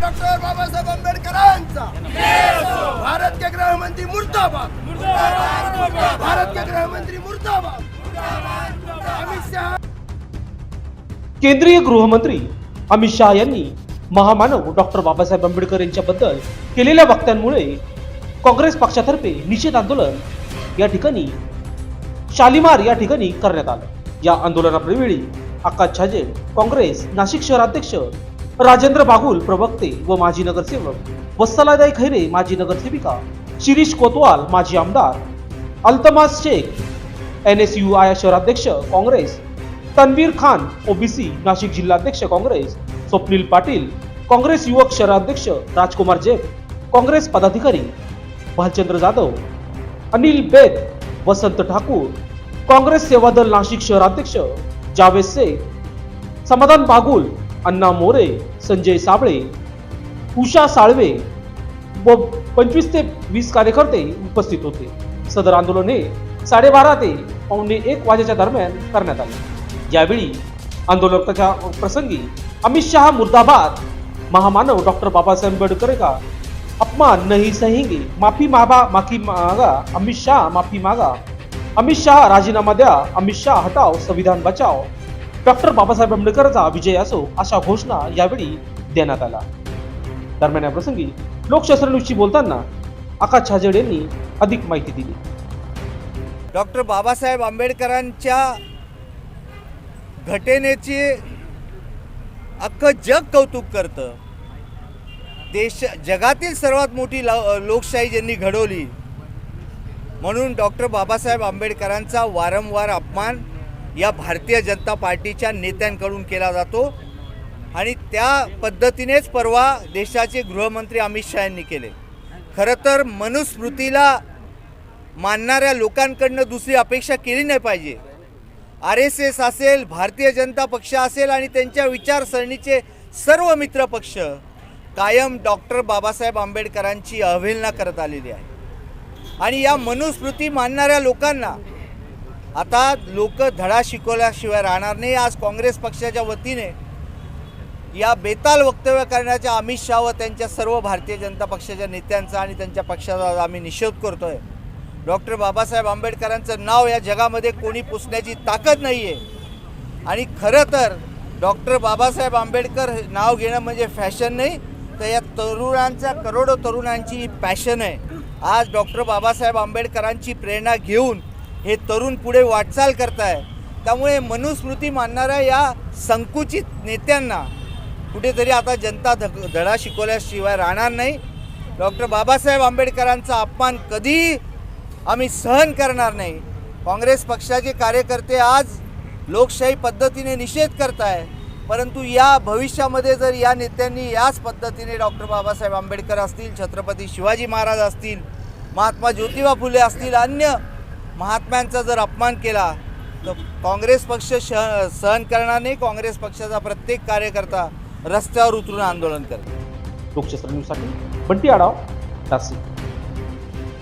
Doctor Babasaheb आंबेडकरांचा. भारत के गृहमंत्री मुर्दाबाद. भारत के गृहमंत्री मुर्दाबाद. अमित शहा केंद्रीय गृहमंत्री अमित शहा यांनी महामानव डॉक्टर बाबासाहेब आंबेडकर यांच्याबद्दल केलेल्या वक्त्यांमुळे काँग्रेस पक्षातर्फे निषेध आंदोलन या ठिकाणी शालिमार या ठिकाणी करण्यात आलं. या आंदोलनाप्रवेळी आकाश छाजे काँग्रेस नाशिक शहराध्यक्ष राजेंद्र बागुल प्रवक्ते व माजी नगरसेवक वत्सलादाई खैरे माजी नगरसेविका शिरीष कोतवाल माजी आमदार Altamas Shaikh N S U I शहराध्यक्ष काँग्रेस तन्वीर खान ओबीसी नाशिक जिल्हाध्यक्ष काँग्रेस स्वप्नील पाटील काँग्रेस युवक शहराध्यक्ष राजकुमार जैन काँग्रेस पदाधिकारी भालचंद्र जाधव अनिल बेग वसंत ठाकूर काँग्रेस सेवा दल नाशिक शहराध्यक्ष जावेद शेख समाधान बागुल अण्णा मोरे संजय साबळे उषा साळवे व पंचवीस ते वीस कार्यकर्ते उपस्थित होते. सदर आंदोलन हे साडेबारा ते पावणे एक वाजेच्या दरम्यान करण्यात आले. यावेळी आंदोलकाच्या प्रसंगी अमित शहा मुर्दाबाद महामानव डॉक्टर बाबासाहेब आंबेडकर का अपमान नहीं सहेंगे माफी माबा माफी मागा अमित शहा माफी मागा अमित शहा राजीनामा द्या अमित शहा हटाव संविधान बचाव डॉक्टर बाबासाहेब आंबेडकरचा विजय असो अशा घोषणा यावेळी देण्यात आला दरम्यान या प्रसंगी लोकशास्त्र न्यूजशी बोलताना आकाश छाजेड यांनी अधिक माहिती दिली. डॉक्टर बाबासाहेब आंबेडकरांच्या घटनेचे अख्खं जग कौतुक करतं. देश जगातील सर्वात मोठी लोकशाही ज्यांनी घडवली म्हणून डॉक्टर बाबासाहेब आंबेडकरांचा वारंवार अपमान या भारतीय जनता पार्टीच्या नेत्यांकडून केला जातो. आणि त्या पद्धतीनेच परवा देशाचे गृहमंत्री अमित शहा यांनी केले. खरं तर मनुस्मृतीला मानणाऱ्या लोकांकडनं दुसरी अपेक्षा केली नाही पाहिजे. आर एस एस असेल भारतीय जनता पक्ष असेल आणि त्यांच्या विचारसरणीचे सर्व मित्र पक्ष कायम डॉक्टर बाबासाहेब आंबेडकरांची अवहेलना करत आलेली आहे. आणि या मनुस्मृती मानणाऱ्या लोकांना आता लोक धडा शिकवल्याशिवाय राहणार नाही. आज काँग्रेस पक्षाच्या वतीने या बेताल वक्तव्य करण्याच्या अमित शाह व त्यांच्या सर्व भारतीय जनता पक्षाच्या नेत्यांचा आणि त्यांच्या पक्षाचा आम्ही निषेध करतोय. डॉक्टर बाबासाहेब आंबेडकरांचं नाव या जगामध्ये कोणी पुसण्याची ताकद नाही आहे आणि खरं तर डॉक्टर बाबासाहेब आंबेडकर हे नाव घेणं म्हणजे फॅशन नाही तर या तरुणांच्या करोडो तरुणांची ही पॅशन आहे. आज डॉक्टर बाबासाहेब आंबेडकरांची प्रेरणा घेऊन हे तरुण पुढे वाटचाल करताय. त्यामुळे मनुस्मृती मानणाऱ्या या संकुचित नेत्यांना कुठेतरी आता जनता धक धडा शिकवल्याशिवाय राहणार नाही. डॉक्टर बाबासाहेब आंबेडकरांचा अपमान कधी आम्ही सहन करणार नाही. काँग्रेस पक्षाचे कार्यकर्ते आज लोकशाही पद्धतीने निषेध करत आहे परंतु या भविष्यामध्ये जर या नेत्यांनी याच पद्धतीने डॉक्टर बाबासाहेब आंबेडकर असतील छत्रपती शिवाजी महाराज असतील महात्मा ज्योतिबा फुले असतील अन्य महात्म्यांचा जर अपमान केला तर काँग्रेस पक्ष शह सहन करणार नाही काँग्रेस पक्षाचा प्रत्येक कार्यकर्ता रस्त्यावर उतरून आंदोलन करतो. लोकशास्त्र न्यूजसाठी बंटी आढाव नाशिक